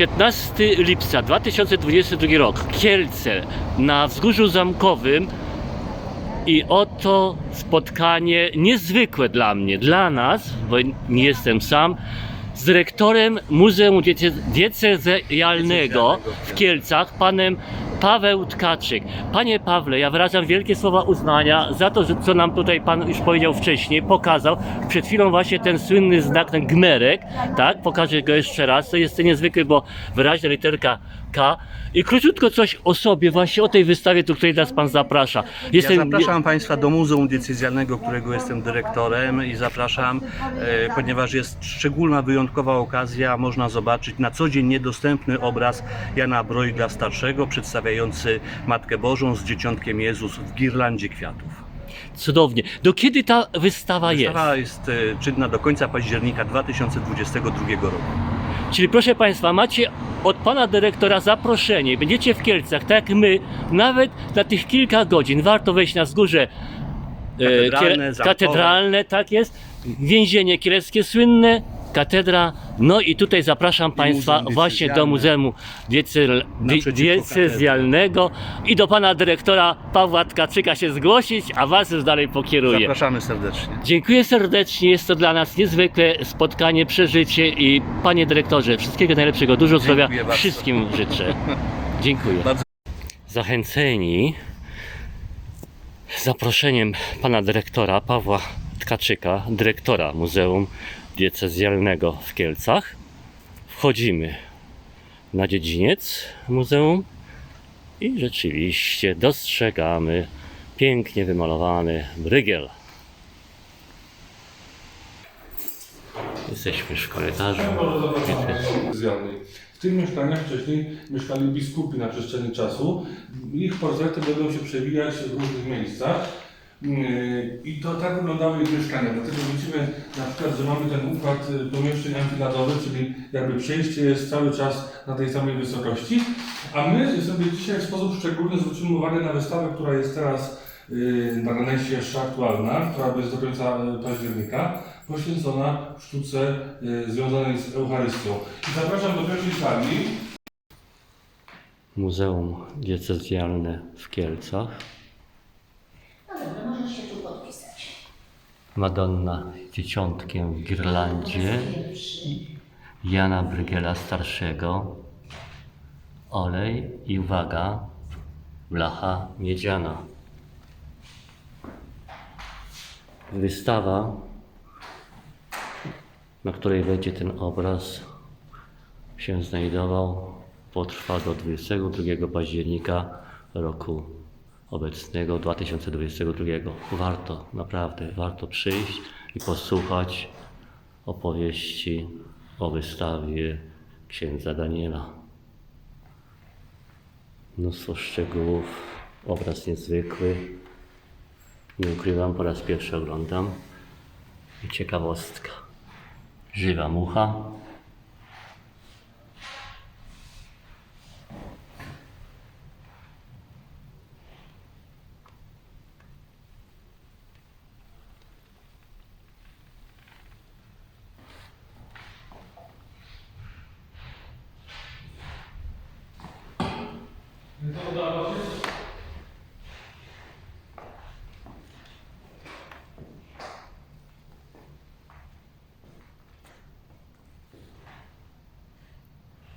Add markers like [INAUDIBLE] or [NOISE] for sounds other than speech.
15 lipca 2022 rok, Kielce na Wzgórzu Zamkowym i oto spotkanie niezwykłe dla mnie, dla nas, bo nie jestem sam, z dyrektorem Muzeum Diece- Diecezjalnego w Kielcach, panem Paweł Tkaczyk. Panie Pawle, ja wyrażam wielkie słowa uznania za to, że co nam tutaj pan już powiedział wcześniej, pokazał. Przed chwilą właśnie ten słynny znak, ten gmerek, tak? Pokażę go jeszcze raz. To jest niezwykły, bo wyraźna literka I króciutko coś o sobie, właśnie o tej wystawie, do której nas pan zaprasza. Ja zapraszam Państwa do Muzeum Decyzjalnego, którego jestem dyrektorem i zapraszam, e, ponieważ jest szczególna, wyjątkowa okazja, można zobaczyć na co dzień niedostępny obraz Jana Brojga starszego, przedstawiający Matkę Bożą z Dzieciątkiem Jezus w girlandzie kwiatów. Cudownie. Do kiedy ta wystawa jest? Wystawa jest e, czynna do końca października 2022 roku. Czyli proszę Państwa, macie od Pana Dyrektora zaproszenie, będziecie w Kielcach, tak jak my, nawet na tych kilka godzin, warto wejść na wzgórze e, Katedralne, katedralne, tak jest, więzienie kieleckie słynne, katedra, no i tutaj zapraszam Państwa właśnie do. Muzeum Diecezjalnego i do Pana Dyrektora Pawła Tkaczyka się zgłosić, a Was już dalej pokieruję. Zapraszamy serdecznie. Dziękuję serdecznie, jest to dla nas niezwykłe spotkanie, przeżycie i panie dyrektorze, wszystkiego najlepszego, dużo zdrowia wszystkim życzę. [LAUGHS] Dziękuję. Bardzo- Zachęceni zaproszeniem pana dyrektora Pawła Tkaczyka, dyrektora Muzeum Diecezjalnego w Kielcach, wchodzimy na dziedziniec muzeum i rzeczywiście dostrzegamy pięknie wymalowany brygiel. Jesteśmy w korytarzu. W tych mieszkaniach wcześniej mieszkali biskupi na przestrzeni czasu. Ich portrety będą się przewijać w różnych miejscach. Yy, I to tak wyglądały ich mieszkania. Dlatego widzimy na przykład, że mamy ten układ y, pomieszczeń amfiladowych, czyli jakby przejście jest cały czas na tej samej wysokości. A my sobie dzisiaj w sposób szczególny zwrócimy uwagę na wystawę, która jest teraz yy, na najświeższa, aktualna, która jest do końca y, października, poświęcona sztuce y, związanej z Eucharystią. I zapraszam do pierwszej sali. Muzeum Diecezjalne w Kielcach. Madonna dzieciątkiem w girlandzie. Jana Brygiela starszego. Olej i uwaga, blacha miedziana. Wystawa, na której będzie ten obraz się znajdował, potrwa do 22 października roku obecnego 2022. Warto, naprawdę, warto przyjść i posłuchać opowieści o wystawie księdza Daniela. Mnóstwo szczegółów, obraz niezwykły. Nie ukrywam, po raz pierwszy oglądam. I ciekawostka. Żywa mucha. To dla Was